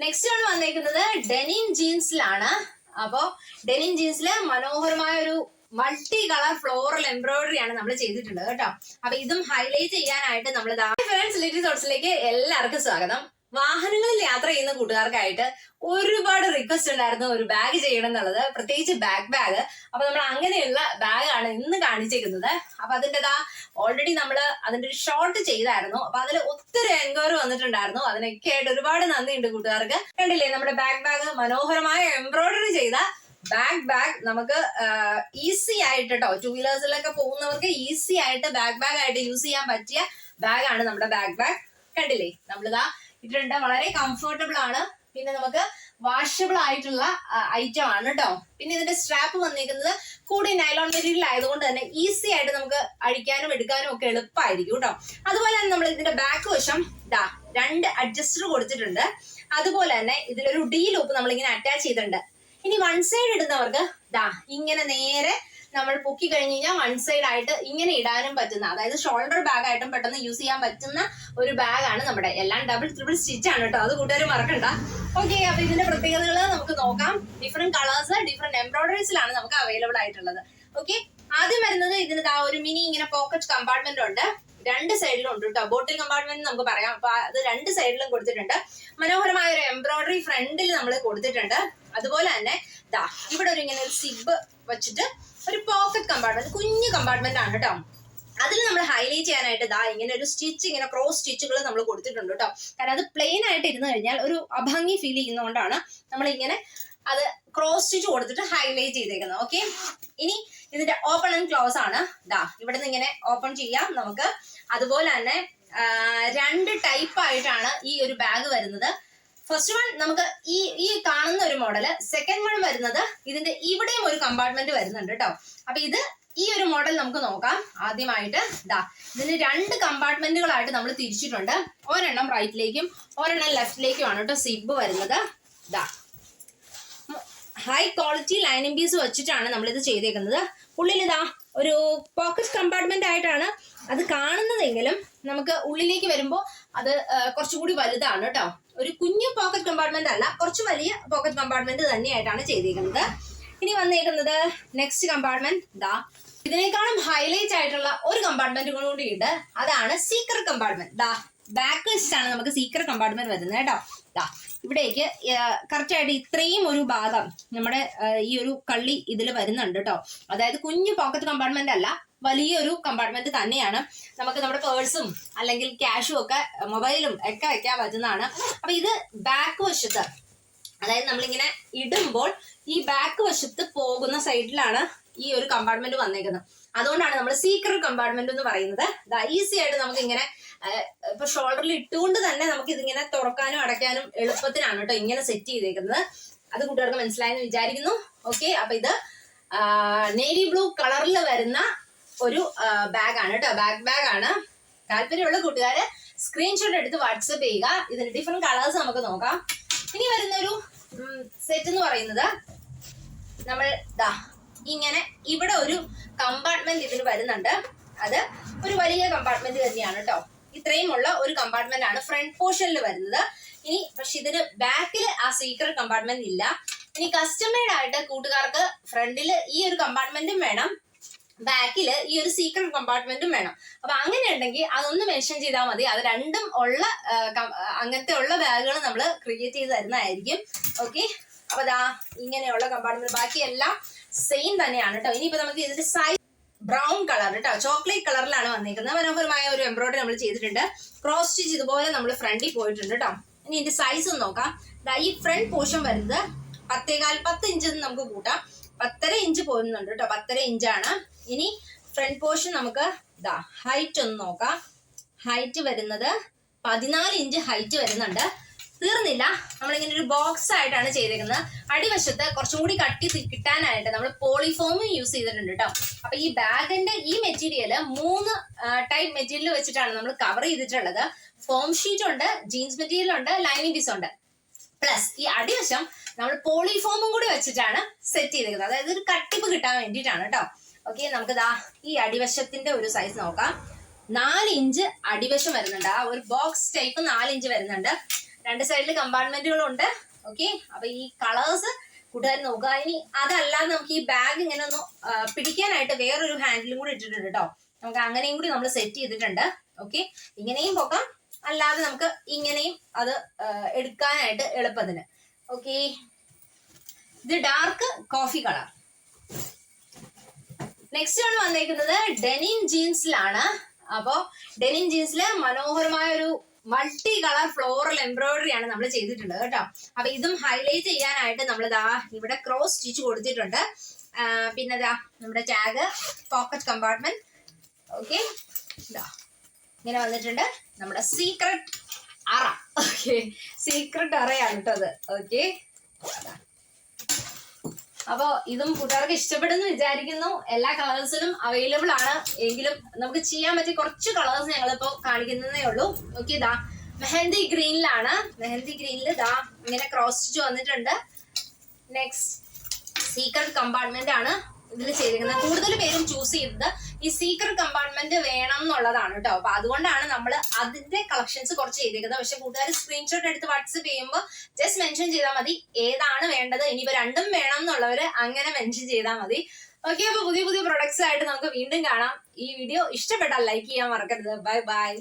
Next ആണ് വന്നേക്കുന്നത് denim ജീൻസിലാണ് അപ്പോ ഡെനിം ജീൻസിൽ മനോഹരമായ ഒരു മൾട്ടി കളർ ഫ്ലോറൽ എംബ്രോയിഡറി ആണ് നമ്മൾ ചെയ്തിട്ടുള്ളത് കേട്ടോ. അപ്പൊ ഇതും ഹൈലൈറ്റ് ചെയ്യാനായിട്ട് നമ്മൾ ഫ്രണ്ട്സ് ലിറ്റി തോട്ട്സിലേക്ക് എല്ലാവർക്കും സ്വാഗതം. വാഹനങ്ങളിൽ യാത്ര ചെയ്യുന്ന കൂട്ടുകാർക്കായിട്ട് ഒരുപാട് റിക്വസ്റ്റ് ഉണ്ടായിരുന്നു ഒരു ബാഗ് ചെയ്യണം എന്നുള്ളത്. പ്രത്യേകിച്ച് ബാക്ക് ബാഗ് അപ്പൊ നമ്മൾ അങ്ങനെയുള്ള ബാഗാണ് ഇന്ന് കാണിച്ചേക്കുന്നത്. അപ്പൊ അതിന്റെതാ ഓൾറെഡി നമ്മൾ അതിന്റെ ഒരു ഷോർട്ട് ചെയ്തായിരുന്നു. അപ്പൊ അതിൽ ഒത്തിരി എൻക്വയറി വന്നിട്ടുണ്ടായിരുന്നു. അതിനൊക്കെ ആയിട്ട് ഒരുപാട് നന്ദിയുണ്ട് കൂട്ടുകാർക്ക്. കണ്ടില്ലേ നമ്മുടെ ബാക്ക് ബാഗ് മനോഹരമായ എംബ്രോയിഡറി ചെയ്ത ബാക്ക് ബാഗ് നമുക്ക് ഈസി ആയിട്ട് കേട്ടോ ടൂ വീലേഴ്സിലൊക്കെ പോകുന്നവർക്ക് ഈസി ആയിട്ട് ബാക്ക് ബാഗ് ആയിട്ട് യൂസ് ചെയ്യാൻ പറ്റിയ ബാഗാണ് നമ്മുടെ ബാക്ക് ബാഗ് കണ്ടില്ലേ നമ്മളിതാ ഇട്ടിട്ടുണ്ട് വളരെ കംഫർട്ടബിൾ ആണ്. പിന്നെ നമുക്ക് വാഷബിൾ ആയിട്ടുള്ള ഐറ്റം ആണ് കേട്ടോ പിന്നെ ഇതിന്റെ സ്ട്രാപ്പ് വന്നിരിക്കുന്നത് കൂടി നൈലോൺ മെറ്റീരിയൽ ആയതുകൊണ്ട് തന്നെ ഈസി ആയിട്ട് നമുക്ക് അഴിക്കാനും എടുക്കാനും ഒക്കെ എളുപ്പമായിരിക്കും കേട്ടോ അതുപോലെ തന്നെ നമ്മൾ ഇതിന്റെ ബാക്ക് വശം ദാ രണ്ട് അഡ്ജസ്റ്റർ കൊടുത്തിട്ടുണ്ട്. അതുപോലെ തന്നെ ഇതിലൊരു ഡി ലൂപ്പ് നമ്മൾ ഇങ്ങനെ അറ്റാച്ച് ചെയ്തിട്ടുണ്ട്. ഇനി വൺ സൈഡ് ഇടുന്നവർക്ക് ദാ ഇങ്ങനെ നേരെ നമ്മൾ പൊക്കി കഴിഞ്ഞ് കഴിഞ്ഞാൽ വൺ സൈഡ് ആയിട്ട് ഇങ്ങനെ ഇടാനും പറ്റുന്ന അതായത് ഷോൾഡർ ബാഗ് ആയിട്ടും പെട്ടെന്ന് യൂസ് ചെയ്യാൻ പറ്റുന്ന ഒരു ബാഗാണ് നമ്മുടെ. എല്ലാം ഡബിൾ ട്രിപ്പിൾ സ്റ്റിച്ച് ആണ് കേട്ടോ അത് കൂട്ടുകാർ മറക്കണ്ട. ഓക്കെ അപ്പൊ ഇതിന്റെ പ്രത്യേകതകൾ നമുക്ക് നോക്കാം. ഡിഫറെന്റ് കളേഴ്സ് ഡിഫറെന്റ് എംബ്രോയിഡറീസിലാണ് നമുക്ക് അവൈലബിൾ ആയിട്ടുള്ളത്. ഓക്കെ ആദ്യം വരുന്നത് ഇതിന് ആ ഒരു മിനി ഇങ്ങനെ പോക്കറ്റ് കമ്പാർട്ട്മെന്റ് ഉണ്ട്. രണ്ട് സൈഡിലും ഉണ്ട് കേട്ടോ ബോട്ടിൽ കമ്പാർട്ട്മെന്റ് നമുക്ക് പറയാം. അപ്പൊ അത് രണ്ട് സൈഡിലും കൊടുത്തിട്ടുണ്ട്. മനോഹരമായ ഒരു എംബ്രോയിഡറി ഫ്രണ്ടിൽ നമ്മൾ കൊടുത്തിട്ടുണ്ട്. അതുപോലെ തന്നെ ദാ ഇവിടെ ഒരു ഇങ്ങനെ ഒരു സിബ് വെച്ചിട്ട് ഒരു പോക്കറ്റ് കമ്പാർട്ട്മെന്റ് കുഞ്ഞു കമ്പാർട്ട്മെന്റ് ആണ് കേട്ടോ. അതിൽ നമ്മൾ ഹൈലൈറ്റ് ചെയ്യാനായിട്ട് ദാ ഇങ്ങനെ ഒരു സ്റ്റിച്ച് ഇങ്ങനെ ക്രോസ് സ്റ്റിച്ചുകൾ നമ്മൾ കൊടുത്തിട്ടുണ്ട് കേട്ടോ. കാരണം അത് പ്ലെയിൻ ആയിട്ട് ഇരുന്ന് കഴിഞ്ഞാൽ ഒരു അഭംഗി ഫീൽ ചെയ്യുന്നതുകൊണ്ടാണ് നമ്മൾ ഇങ്ങനെ അത് ക്രോസ് സ്റ്റിച്ച് കൊടുത്തിട്ട് ഹൈലൈറ്റ് ചെയ്തേക്കുന്നത്. ഓക്കെ ഇനി ഇതിന്റെ ഓപ്പൺ ആൻഡ് ക്ലോസ് ആണ്. ദാ ഇവിടെ നിന്ന് ഇങ്ങനെ ഓപ്പൺ ചെയ്യാം നമുക്ക്. അതുപോലെ തന്നെ രണ്ട് ടൈപ്പ് ആയിട്ടാണ് ഈ ഒരു ബാഗ് വരുന്നത്. ഫസ്റ്റ് വൺ നമുക്ക് ഈ ഈ കാണുന്ന ഒരു മോഡൽ സെക്കൻഡ് വൺ വരുന്നത് ഇതിന്റെ ഇവിടെയും ഒരു കമ്പാർട്ട്മെന്റ് വരുന്നുണ്ട് കേട്ടോ അപ്പൊ ഇത് ഈ ഒരു മോഡൽ നമുക്ക് നോക്കാം. ആദ്യമായിട്ട് ദാ ഇതിന് രണ്ട് കമ്പാർട്ട്മെന്റുകളായിട്ട് നമ്മൾ തിരിച്ചിട്ടുണ്ട്. ഒരെണ്ണം റൈറ്റിലേക്കും ഒരെണ്ണം ലെഫ്റ്റിലേക്കുമാണ് കേട്ടോ സിബ് വരുന്നത്. ദാ ഹൈ ക്വാളിറ്റി ലൈനിങ് പീസ് വെച്ചിട്ടാണ് നമ്മളിത് ചെയ്തേക്കുന്നത്. ഉള്ളിൽ ഇതാ ഒരു പോക്കറ്റ് കമ്പാർട്ട്മെന്റ് ആയിട്ടാണ് അത് കാണുന്നതെങ്കിലും നമുക്ക് ഉള്ളിലേക്ക് വരുമ്പോൾ അത് കുറച്ചുകൂടി വലുതാണ് കേട്ടോ ഒരു കുഞ്ഞു പോക്കറ്റ് കമ്പാർട്ട്മെന്റ് അല്ല കുറച്ച് വലിയ പോക്കറ്റ് കമ്പാർട്ട്മെന്റ് തന്നെയായിട്ടാണ് ചെയ്തേക്കുന്നത്. ഇനി വന്നേക്കുന്നത് നെക്സ്റ്റ് കമ്പാർട്ട്മെന്റ് ദാ. ഇതിനേക്കാളും ഹൈലൈറ്റ് ആയിട്ടുള്ള ഒരു കമ്പാർട്ട്മെന്റ് കൂടി ഉണ്ട്. അതാണ് സീക്രട്ട് കമ്പാർട്ട്മെന്റ് ദാ. ബാക്ക് വെച്ചിട്ടാണ് നമുക്ക് സീക്രട്ട് കമ്പാർട്ട്മെന്റ് വരുന്നത് കേട്ടോ. ദാ ഇവിടേക്ക് കറക്റ്റ് ആയിട്ട് ഇത്രയും ഒരു ഭാഗം നമ്മുടെ ഈ ഒരു കള്ളി ഇതിൽ വരുന്നുണ്ട് കേട്ടോ. അതായത് കുഞ്ഞു പോക്കറ്റ് കമ്പാർട്ട്മെന്റ് അല്ല വലിയൊരു കമ്പാർട്ട്മെന്റ് തന്നെയാണ്. നമുക്ക് നമ്മുടെ പേഴ്സും അല്ലെങ്കിൽ ക്യാഷും ഒക്കെ മൊബൈലും ഒക്കെ വെക്കാൻ പറ്റുന്നതാണ്. അപ്പൊ ഇത് ബാക്ക് വശത്ത് അതായത് നമ്മളിങ്ങനെ ഇടുമ്പോൾ ഈ ബാക്ക് വശത്ത് പോകുന്ന സൈഡിലാണ് ഈ ഒരു കമ്പാർട്ട്മെന്റ് വന്നേക്കുന്നത്. അതുകൊണ്ടാണ് നമ്മൾ സീക്രട്ട് കമ്പാർട്ട്മെന്റ് എന്ന് പറയുന്നത്. ഈസി ആയിട്ട് നമുക്ക് ഇങ്ങനെ ഇപ്പൊ ഷോൾഡറിൽ ഇട്ടുകൊണ്ട് തന്നെ നമുക്ക് ഇതിങ്ങനെ തുറക്കാനും അടയ്ക്കാനും എളുപ്പത്തിനാണ് കേട്ടോ ഇങ്ങനെ സെറ്റ് ചെയ്തേക്കുന്നത്. അത് കൂട്ടുകാർക്ക് മനസ്സിലായെന്ന് വിചാരിക്കുന്നു. ഓക്കെ അപ്പൊ ഇത് നേവി ബ്ലൂ കളറിൽ വരുന്ന ഒരു ബാഗാണ് കേട്ടോ. ബാക്ക് ബാഗ് ആണ്. താല്പര്യമുള്ള കൂട്ടുകാര് സ്ക്രീൻഷോട്ട് എടുത്ത് വാട്സപ്പ് ചെയ്യുക. ഇതിന് ഡിഫറെന്റ് കളേഴ്സ് നമുക്ക് നോക്കാം. ഇനി വരുന്ന ഒരു സെറ്റ് എന്ന് പറയുന്നത് നമ്മൾ ദാ ഇങ്ങനെ ഇവിടെ ഒരു കമ്പാർട്ട്മെന്റ് ഇതിന് വരുന്നുണ്ട്. അത് ഒരു വലിയ കമ്പാർട്ട്മെന്റ് തന്നെയാണ് കേട്ടോ ഇത്രയും ഉള്ള ഒരു കമ്പാർട്ട്മെന്റ് ആണ് ഫ്രണ്ട് പോർഷനിൽ വരുന്നത്. ഇനി പക്ഷെ ഇതിന് ബാക്കിൽ ആ സീക്രട്ട് കമ്പാർട്ട്മെന്റ് ഇല്ല. ഇനി കസ്റ്റമേഡ് ആയിട്ട് കൂട്ടുകാർക്ക് ഫ്രണ്ടിൽ ഈ ഒരു കമ്പാർട്ട്മെന്റും വേണം. ബാക്കിൽ ഈ ഒരു സീക്രട്ട് കമ്പാർട്ട്മെന്റും വേണം. അപ്പൊ അങ്ങനെ ഉണ്ടെങ്കിൽ അതൊന്ന് മെൻഷൻ ചെയ്താൽ മതി. അത് രണ്ടും ഉള്ള അങ്ങനത്തെ ഉള്ള ബാഗുകൾ നമ്മൾ ക്രിയേറ്റ് ചെയ്ത് തരുന്നതായിരിക്കും. ഓക്കെ അപ്പൊ ദാ ഇങ്ങനെയുള്ള കമ്പാർട്ട്മെന്റ് ബാക്കിയെല്ലാം സെയിം തന്നെയാണ് കേട്ടോ ഇനിയിപ്പോ നമുക്ക് ഇതിന്റെ സൈസ് ബ്രൗൺ കളർ കേട്ടോ ചോക്ലേറ്റ് കളറിലാണ് വന്നിരിക്കുന്നത് മനോഹരമായ ഒരു എംബ്രോയിഡറി നമ്മൾ ചെയ്തിട്ടുണ്ട്. ക്രോസ് സ്റ്റിച്ച് ഇതുപോലെ നമ്മൾ ഫ്രണ്ടിൽ പോയിട്ടുണ്ട് കേട്ടോ ഇനി ഇതിന്റെ സൈസ് നോക്കാം. ഈ ഫ്രണ്ട് പോർഷൻ വരുന്നത് പത്തേകാൽ പത്ത് ഇഞ്ച് നമുക്ക് കൂട്ടാം. പത്തര ഇഞ്ച് പോരുന്നുണ്ട് കേട്ടോ പത്തര ഇഞ്ചാണ് ഇനി ഫ്രണ്ട് പോർഷൻ നമുക്ക് ഇതാ ഹൈറ്റ് ഒന്ന് നോക്കാം. ഹൈറ്റ് വരുന്നത് പതിനാല് ഇഞ്ച് ഹൈറ്റ് വരുന്നുണ്ട്. തീർന്നില്ല. നമ്മളിങ്ങനെ ഒരു ബോക്സ് ആയിട്ടാണ് ചെയ്തേക്കുന്നത്. അടിവശത്ത് കുറച്ചും കൂടി കട്ടി കിട്ടാനായിട്ട് നമ്മൾ പോളിഫോം യൂസ് ചെയ്തിട്ടുണ്ട് കേട്ടോ അപ്പൊ ഈ ബാഗിന്റെ ഈ മെറ്റീരിയൽ മൂന്ന് ടൈപ്പ് മെറ്റീരിയൽ വെച്ചിട്ടാണ് നമ്മൾ കവർ ചെയ്തിട്ടുള്ളത്. ഫോം ഷീറ്റ് ഉണ്ട് ജീൻസ് മെറ്റീരിയൽ ഉണ്ട് ലൈനിങ് പീസ് ഉണ്ട്. പ്ലസ് ഈ അടിവശം നമ്മൾ പോളിഫോമും കൂടി വെച്ചിട്ടാണ് സെറ്റ് ചെയ്തിരിക്കുന്നത് അതായത് ഒരു കട്ടിപ്പ് കിട്ടാൻ വേണ്ടിയിട്ടാണ് കേട്ടോ ഓക്കെ നമുക്ക് ദാ ഈ അടിവശത്തിന്റെ ഒരു സൈസ് നോക്കാം. നാല് ഇഞ്ച് അടിവശം വരുന്നുണ്ട്. ആ ഒരു ബോക്സ് ടൈപ്പ് നാല് ഇഞ്ച് വരുന്നുണ്ട്. രണ്ട് സൈഡിൽ കമ്പാർട്ട്മെന്റുകളുണ്ട്. ഓക്കെ അപ്പൊ ഈ കളേഴ്സ് കൂട്ടുകാർ നോക്കുക. ഇനി അതല്ലാതെ നമുക്ക് ഈ ബാഗ് ഇങ്ങനെ ഒന്ന് പിടിക്കാനായിട്ട് വേറൊരു ഹാൻഡിലും കൂടി ഇട്ടിട്ടുണ്ട് കേട്ടോ നമുക്ക് അങ്ങനെയും കൂടി നമ്മൾ സെറ്റ് ചെയ്തിട്ടുണ്ട്. ഓക്കെ ഇങ്ങനെയും പോക്കാം അല്ലാതെ നമുക്ക് ഇങ്ങനെയും അത് എടുക്കാനായിട്ട് എളുപ്പത്തിന്. ഓക്കെ ഇത് ഡാർക്ക് കോഫി കളർ നെക്സ്റ്റ് ആണ് വന്നേക്കുന്നത് ഡെനിൻ ജീൻസിലാണ് അപ്പോ ഡെനിൻ ജീൻസിൽ മനോഹരമായ ഒരു മൾട്ടി കളർ ഫ്ലോറൽ എംബ്രോയിഡറി ആണ് നമ്മൾ ചെയ്തിട്ടുള്ളത് കേട്ടോ. അപ്പൊ ഇതും ഹൈലൈറ്റ് ചെയ്യാനായിട്ട് നമ്മൾ ദാ ഇവിടെ ക്രോസ് സ്റ്റിച്ച് കൊടുത്തിട്ടുണ്ട്. പിന്നെ ദാ നമ്മുടെ ടാഗ് പോക്കറ്റ് കമ്പാർട്ട്മെന്റ് ഓക്കെ ഇങ്ങനെ വന്നിട്ടുണ്ട്. നമ്മുടെ സീക്രട്ട് അറ. ഓക്കെ സീക്രട്ട് അറയാണ് കേട്ടോ അത്. ഓക്കെ അപ്പോ ഇതും കൂട്ടുകാർക്ക് ഇഷ്ടപ്പെടുന്നു വിചാരിക്കുന്നു. എല്ലാ കളേഴ്സിലും അവൈലബിൾ ആണ്. എങ്കിലും നമുക്ക് ചെയ്യാൻ പറ്റിയ കുറച്ച് കളേഴ്സ് ഞങ്ങളിപ്പോ കാണിക്കുന്നതേ ഉള്ളൂ. ഓക്കെ ഇതാ മെഹന്തി ഗ്രീനിലാണ്. മെഹന്തി ഗ്രീനിൽ ഇതാ ഇങ്ങനെ ക്രോസ് സ്റ്റിച്ച് വന്നിട്ടുണ്ട്. നെക്സ്റ്റ് സീക്രട്ട് കമ്പാർട്ട്മെന്റ് ആണ് ഇതിൽ ചെയ്തിരിക്കുന്നത്. കൂടുതൽ പേരും ചൂസ് ചെയ്തത്. ഈ സീക്രട്ട് കമ്പാർട്ട്മെന്റ് വേണം എന്നുള്ളതാണ് കേട്ടോ. അപ്പൊ അതുകൊണ്ടാണ് നമ്മൾ അതിന്റെ കളക്ഷൻസ് കുറച്ച് ചെയ്തേക്കുന്നത്. പക്ഷെ കൂട്ടുകാർ സ്ക്രീൻഷോട്ട് എടുത്ത് വാട്സപ്പ് ചെയ്യുമ്പോൾ ജസ്റ്റ് മെൻഷൻ ചെയ്താൽ മതി. ഏതാണ് വേണ്ടത്? ഇനിയിപ്പോ രണ്ടും വേണം എന്നുള്ളവർ അങ്ങനെ മെൻഷൻ ചെയ്താൽ മതി. ഓക്കെ അപ്പൊ പുതിയ പുതിയ പ്രൊഡക്ട്സ് ആയിട്ട് നമുക്ക് വീണ്ടും കാണാം. ഈ വീഡിയോ ഇഷ്ടപ്പെട്ടാൽ ലൈക്ക് ചെയ്യാൻ മറക്കരുത്. Bye bye